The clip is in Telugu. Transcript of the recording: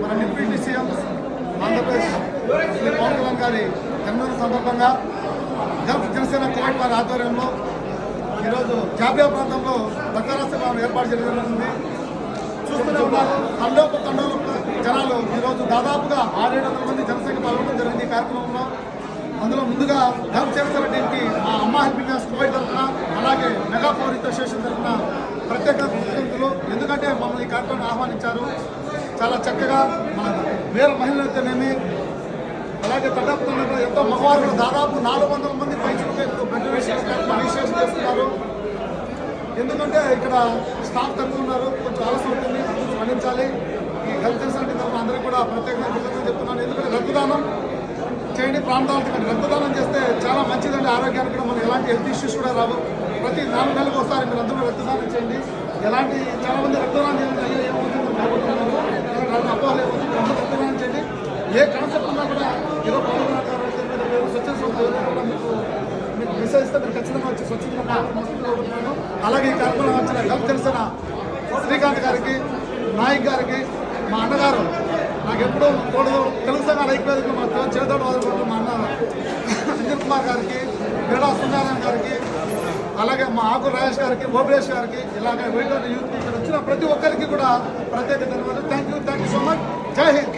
మన డిప్యూటీ సీఎం ఆంధ్రప్రదేశ్ శ్రీ పవన్ కళ్యాణ్ గారి జన్మదిన సందర్భంగా గల్ఫ్ జనసేన కోవిడ్ వారి ఆధ్వర్యంలో ఈరోజు జాబియా ప్రాంతంలో రక్తరాష్ట్రం ఏర్పాటు చేయడం జరిగింది. చూస్తూనే ఉన్నారు తండోపు తండోలు జనాలు ఈరోజు దాదాపుగా ఆరేడు వందల మంది జనసేన పాల్గొనడం జరిగింది ఈ కార్యక్రమంలో. అందులో ముందుగా గల్ఫ్ జనసేన టీంకి మా అమ్మ హెల్పింగ్ కోవిడ్ తరఫున అలాగే మెగా పవర్ అసోసియేషన్ తరఫున ప్రత్యేక కృతజ్ఞతలు. ఎందుకంటే మమ్మల్ని ఈ కార్యక్రమాన్ని ఆహ్వానించారు. చాలా చక్కగా మన వీర మహిళలతోనేమి అలాగే తటస్థంలో ఎంతో మగవారు దాదాపు నాలుగు వందల మంది పైచులకి రిజిస్ట్రేషన్ చేస్తున్నారు. ఎందుకంటే ఇక్కడ స్టాఫ్ తక్కువ ఉన్నారు కొంచెం ఆలస్యం ఉంటుంది అందరూ స్పందించాలి ఈ హెల్త్ ఫెసిలిటీ తరఫున అందరికీ కూడా ప్రత్యేకంగా కృతజ్ఞతలు చెప్తున్నాను. ఎందుకంటే రక్తదానం చేయండి ప్రాంతాలకు రక్తదానం చేస్తే చాలా మంచిదండి ఆరోగ్యానికి కూడా మనం ఎలాంటి హెల్త్ ఇష్యూస్ కూడా రావు. ప్రతి నాలుగు నెలలకు ఒకసారి మీరు అందరూ రక్తదానం చేయండి. ఎలాంటి చాలామంది రక్తదానం చేస్తే మీరు ఖచ్చితంగా వచ్చి స్వచ్ఛంగా అలాగే ఈ కార్యక్రమం వచ్చిన గల్ఫ్ తెలిసిన శ్రీకాంత్ గారికి నాయక్ గారికి మా అన్నగారు నాకు ఎప్పుడూ కూడదు తెలుసు సంఘాల మాత్రం మా తో- చేదోడు వదలకుండా మా అన్న అంజన్ కుమార్ గారికి క్రీడా సుందారాయణ గారికి అలాగే మా ఆకు రాజేష్ గారికి భోపేష్ గారికి ఇలాగే వైట్ యూత్ ఇక్కడ వచ్చిన ప్రతి ఒక్కరికి కూడా ప్రత్యేక ధన్యవాదాలు. Thank you thank you so much Jai Hind.